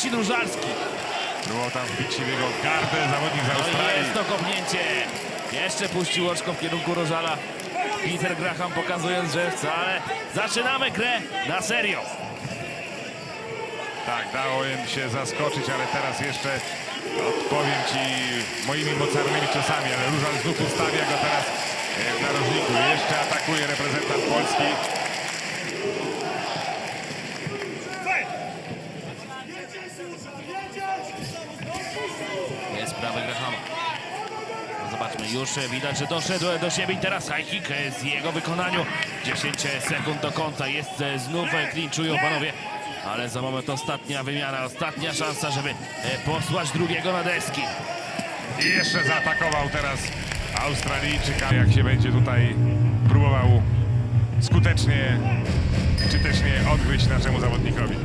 Marcin Różalski. Próbował tam wbić się w jego gardę zawodnik z Australii. jest to kopnięcie. Jeszcze puścił oczko w kierunku Rożala. Peter Graham pokazując, że wcale zaczynamy grę na serio. Tak, dało im się zaskoczyć, ale teraz jeszcze odpowiem ci moimi mocarnymi ciosami, ale Różal znów ustawia go teraz e, w narożniku. Jeszcze atakuje reprezentant Polski. Jest No Zobaczmy, już widać, że doszedł do siebie i teraz high kick z jego wykonaniu. 10 sekund do końca, jest e, znów e, klinczują panowie. Ale za moment ostatnia wymiana, ostatnia szansa, żeby e, posłać drugiego na deski. I jeszcze zaatakował teraz Australijczyka. Jak się będzie tutaj próbował skutecznie czy też nie odgryźć naszemu zawodnikowi.